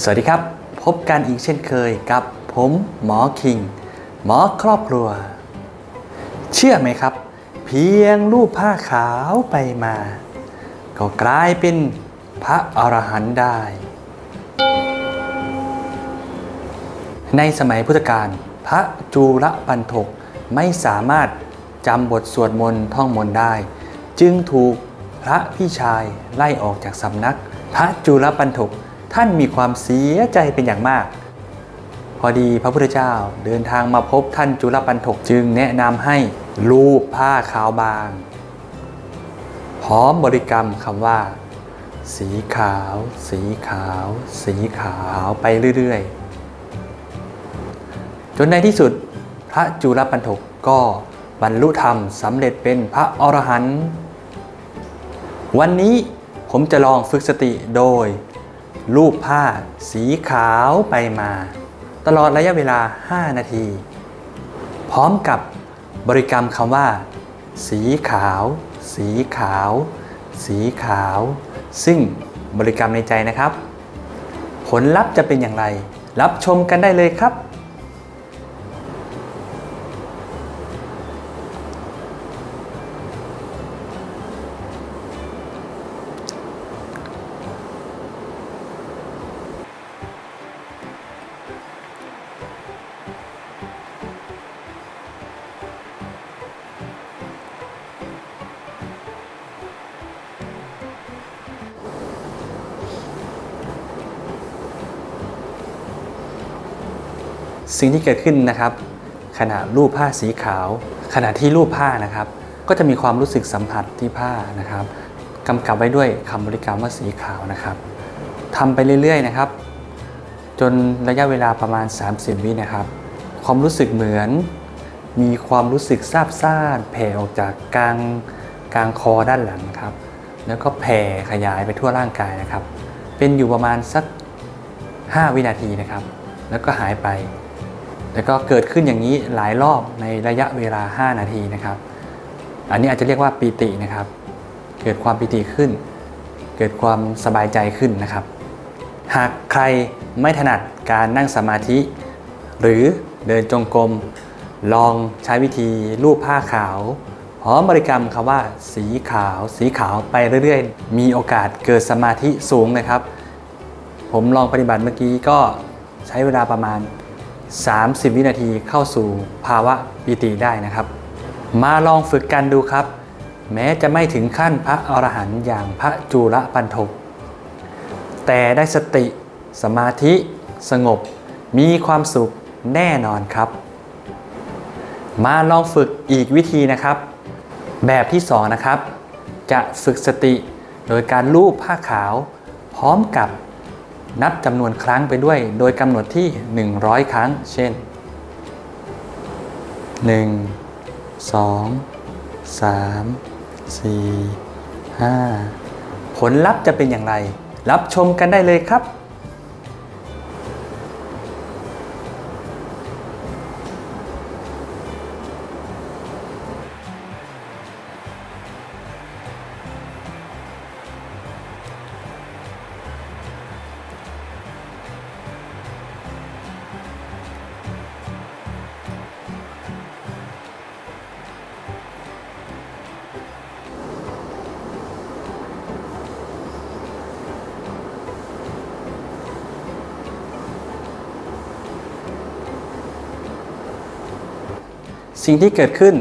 สวัสดีครับ พบกันอีกเช่นเคยกับผมหมอคิง หมอครอบครัว เชื่อไหมครับ เพียงรูปผ้าขาวไปมา ก็กลายเป็นพระอรหันต์ได้ ในสมัยพุทธกาลพระจูลปันถกไม่สามารถจำบทสวดมนต์ท่องมนต์ได้ จึงถูกพระพี่ชายไล่ออกจากสำนัก พระจูลปันถก ท่านมีความเสียใจเป็นอย่างมาก พอดีพระพุทธเจ้าเดินทางมาพบท่านจุลปันถกจึงแนะนำให้ลูบผ้าขาวบาง พร้อมบริกรรมคำว่า สีขาว สีขาว สีขาวไปเรื่อยๆ จนในที่สุดพระจุลปันถกก็บรรลุธรรมสำเร็จเป็นพระอรหันต์วันนี้ผมจะลองฝึกสติโดย รูปผ้า สีขาวไปมา ตลอดระยะเวลา 5 นาที พร้อมกับบริกรรมคำว่า สีขาว สีขาว สีขาว ซึ่งบริกรรมในใจนะครับ ผลลัพธ์จะเป็นอย่างไร รับชมกันได้เลยครับ สิ่งที่เกิดขึ้นนะครับขณะรูปผ้าสีขาว ขณะที่รูปผ้านะครับ ก็จะมีความรู้สึกสัมผัสที่ผ้านะครับกำกับไว้ด้วยคำบริกรรมว่าสีขาวนะครับทำไปเรื่อยๆนะครับ จนระยะเวลาประมาณ 30 วินะครับ ความรู้สึกเหมือน มีความรู้สึกซาบซ่านแผ่ออกจากกลางกลางคอด้านหลังครับ แล้วก็แผ่ขยายไปทั่วร่างกายนะครับ เป็นอยู่ประมาณสัก 5 วินาทีนะครับ แล้วก็หายไป แล้วก็เกิดขึ้นอย่างนี้หลายรอบในระยะเวลา 5 นาทีนะครับ อันนี้อาจจะเรียกว่าปีตินะครับ เกิดความปีติขึ้น เกิดความสบายใจขึ้นนะครับ หากใครไม่ถนัดการนั่งสมาธิ หรือเดินจงกรมลองใช้วิธีรูปผ้าขาวพร้อมบริกรรมคำว่า สีขาว สีขาวไปเรื่อยๆ มีโอกาสเกิดสมาธิสูงนะครับ ผมลองปฏิบัติเมื่อกี้ก็ใช้เวลาประมาณ 30 วินาทีเข้าสู่ภาวะปิติได้นะครับ มาลองฝึกกันดูครับ แม้จะไม่ถึงขั้นพระอรหันต์อย่างพระจูลปันทกแต่ได้สติ สมาธิ สงบ มีความสุขแน่นอนครับ มาลองฝึกอีกวิธีนะครับ แบบที่สองนะครับ จะฝึกสติโดยการลูบผ้าขาว พร้อมกับ นับจำนวนครั้งไปด้วย โดยกำหนดที่ 100 ครั้ง เช่น 1 2 3 4 5 ผลลัพธ์จะเป็นอย่างไร รับชมกันได้เลยครับ สิ่งที่เกิดขึ้น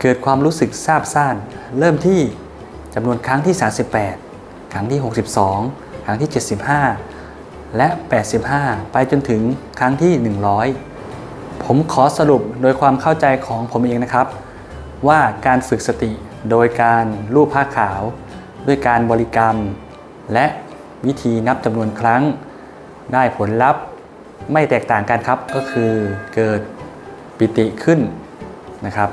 เกิดความรู้สึกซาบซ่านเริ่มที่จำนวนครั้งที่ 38 ครั้งที่ 62 ครั้งที่ 75 และ 85 ไปจนถึงครั้งที่ 100 ผมขอสรุปโดยความเข้าใจของผมเองนะครับ ว่าการฝึกสติโดยการรูปผ้าขาว ด้วยการบริกรรม และวิธีนับจำนวนครั้ง ได้ผลลัพธ์ไม่แตกต่างกันครับก็คือเกิดปิติขึ้น นะครับ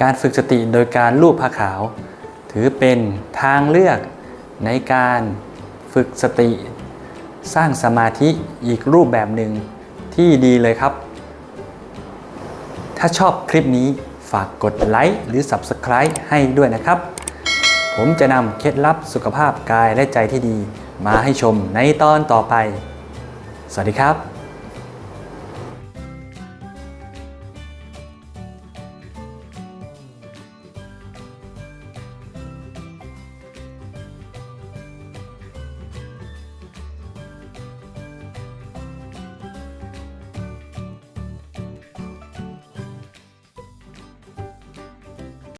การฝึกสติโดยการลูบผ้าขาว ถือเป็นทางเลือกในการฝึกสติ สร้างสมาธิอีกรูปแบบหนึ่งที่ดีเลยครับ ถ้าชอบคลิปนี้ฝากกดไลค์หรือ Subscribe ให้ด้วยนะครับ ผมจะนำเคล็ดลับสุขภาพกายและใจที่ดี มาให้ชมในตอนต่อไป สวัสดีครับ